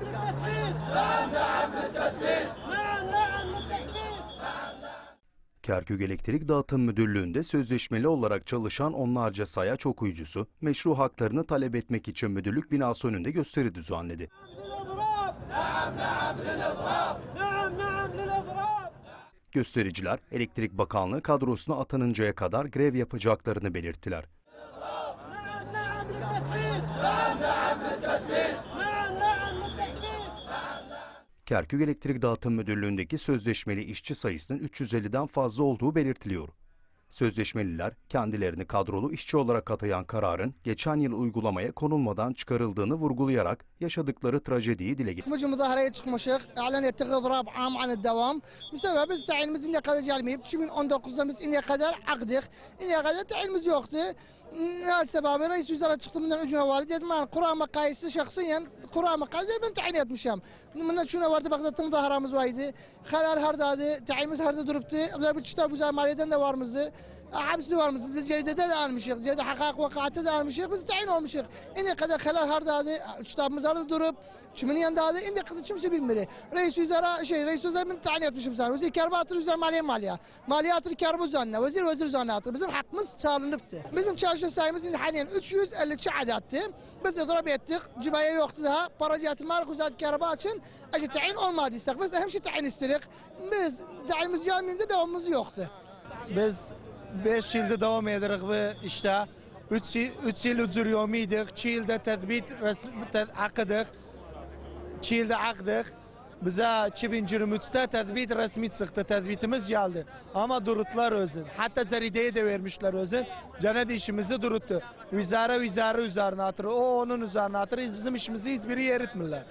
للتثبيت نعم نعم للتثبيت نعم نعم للتثبيت Kerkük Elektrik Dağıtım Müdürlüğü'nde sözleşmeli olarak çalışan onlarca sayaç okuyucusu meşru haklarını talep etmek için müdürlük binası önünde gösteri düzenledi. للإضراب نعم نعم للإضراب نعم نعم للإضراب Göstericiler Elektrik Bakanlığı kadrosuna atanıncaya kadar grev yapacaklarını belirttiler. Kerkük Elektrik Dağıtım Müdürlüğü'ndeki sözleşmeli işçi sayısının 350'den fazla olduğu belirtiliyor. Sözleşmeliler kendilerini kadrolu işçi olarak atayan kararın geçen yıl uygulamaya konulmadan çıkarıldığını vurgulayarak yaşadıkları trajediyi dile getirdi. Bu müzahereye çıkmışık. İlan ettik ızdırab am devam. Mesela biz tayinimiz ne kadar gelmeyip 2019'da biz ne kadar akdık. Ne kadar yoktu. Ne sebebi reis üzere çıktım bundan ucuna var. Dedim ben kurama kayısı şahsiyen kurama kayısı ben tayin etmişim. Bundan şuna vardı bak da tım zaharamız vardı. Helal hardadı. Tayinimiz harda duruptu. Bu kitabı maliyeden de varmızdı. Hepsi varmış. Biz Ceyde'de de almışık. Ceyde hakik vakatı da almışık. Biz tayin olmuşuq. İne kadar kalar hardadı. Kitabımız harda durup. Kimin yanındadı? İne kadar kimse bilmir. Reis Wizara şey, Reis Wizara ben tayin etmişim sana. Vezir Kerbatı Wizara Maliye Maliye. Maliyatı Kerbu Zanne. Vezir Vezir Zannatı. Bizim hakkımız sağlanıptı. Bizim çalışan sayımız indi haliyen 352 adetti. Biz idrab ettik. Cibaya yoktu daha. Paraciyatı Malik Wizara Kerba için acı tayin olmadıysak. Biz de hemşi tayin istedik. Biz tayinimiz gelmeyince devamımız yoktu. Biz 5 yılda devam ederiz bu işte. 3 yıl ucur yomiydik. 2 yılda tedbit akıdık. 2 yılda akdık. Bize 2023'te tedbit resmi çıktı. Tedbitimiz geldi. Ama durutlar özün. Hatta cerideye de vermişler özün. Cennet işimizi duruttu. Vizara vizara üzerine atır. O onun üzerine atır. Biz bizim işimizi hiçbiri yeritmirler.